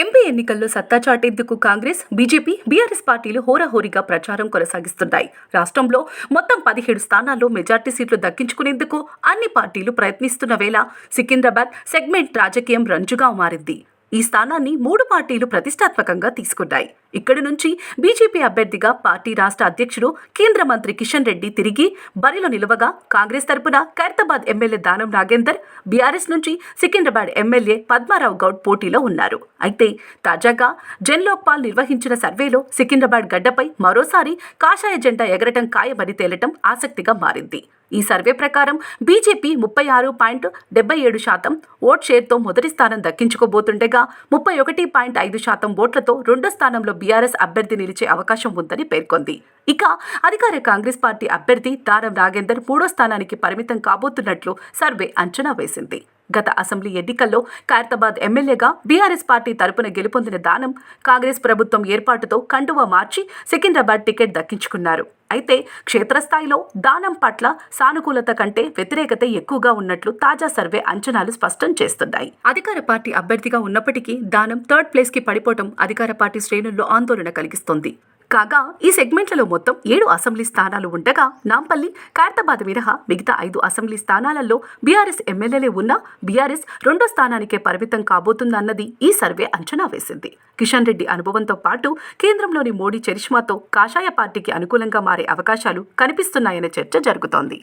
MP ఎన్నికల్లో సత్తా చాటేందుకు Congress BJP BRS పార్టీలు హోరాహోరీగా ప్రచారం కొనసాగిస్తున్నాయి. రాష్ట్రంలో మొత్తం పదిహేడు స్థానాల్లో మెజార్టీ సీట్లు దక్కించుకునేందుకు అన్ని పార్టీలు ప్రయత్నిస్తున్న వేళ సికింద్రాబాద్ సెగ్మెంట్ రాజకీయం రంజుగా మారింది. ఈ స్థానాన్ని మూడు పార్టీలు ప్రతిష్టాత్మకంగా తీసుకున్నాయి. ఇక్కడి నుంచి బీజేపీ అభ్యర్థిగా పార్టీ రాష్ట్ర అధ్యక్షుడు కేంద్ర మంత్రి కిషన్ రెడ్డి తిరిగి బరిలో నిలవగా కాంగ్రెస్ తరపున ఖైరతాబాద్ ఎమ్మెల్యే దానం నాగేందర్ బీఆర్ఎస్ నుంచి సికింద్రాబాద్ ఎమ్మెల్యే పద్మారావు గౌడ్ పోటీలో ఉన్నారు. అయితే తాజాగా జన్లోక్పాల్ నిర్వహించిన సర్వేలో సికింద్రాబాద్ గడ్డపై మరోసారి కాషాయ జెండా ఎగరటం ఖాయమని తేలటం ఆసక్తిగా మారింది. ఈ సర్వే ప్రకారం బీజేపీ ముప్పై ఆరు పాయింట్ డెబ్బై ఏడు శాతం ఓట్ షేర్తో మొదటి స్థానం దక్కించుకోబోతుండగా ముప్పై ఒకటి పాయింట్ ఐదు శాతం ఓట్లతో రెండో స్థానంలో బీఆర్ఎస్ అభ్యర్థి నిలిచే అవకాశం ఉందని పేర్కొంది. ఇక అధికార కాంగ్రెస్ పార్టీ అభ్యర్థి తారం నాగేందర్ మూడో స్థానానికి పరిమితం కాబోతున్నట్లు సర్వే అంచనా వేసింది. గత అసెంబ్లీ ఎన్నికల్లో ఖైరతాబాద్ ఎమ్మెల్యేగా బీఆర్ఎస్ పార్టీ తరపున గెలుపొందిన దానం కాంగ్రెస్ ప్రభుత్వం ఏర్పాటుతో కండువా మార్చి సికింద్రాబాద్ టికెట్ దక్కించుకున్నారు. అయితే క్షేత్రస్థాయిలో దానం పట్ల సానుకూలత కంటే వ్యతిరేకత ఎక్కువగా ఉన్నట్లు తాజా సర్వే అంచనాలు స్పష్టం చేస్తున్నాయి. అధికార పార్టీ అభ్యర్థిగా ఉన్నప్పటికీ దానం థర్డ్ ప్లేస్కి పడిపోవడం అధికార పార్టీ శ్రేణుల్లో ఆందోళన కలిగిస్తోంది. కాగా ఈ సెగ్మెంట్లలో మొత్తం ఏడు అసెంబ్లీ స్థానాలు ఉండగా నాంపల్లి ఖైరతాబాద్ మినహా మిగతా ఐదు అసెంబ్లీ స్థానాలలో బీఆర్ఎస్ ఎమ్మెల్యేలే ఉన్నా బీఆర్ఎస్ రెండో స్థానానికే పరిమితం కాబోతుందన్నది ఈ సర్వే అంచనా వేసింది. కిషన్ రెడ్డి అనుభవంతో పాటు కేంద్రంలోని మోడీ చరిష్మాతో కాషాయ పార్టీకి అనుకూలంగా మారే అవకాశాలు కనిపిస్తున్నాయనే చర్చ జరుగుతోంది.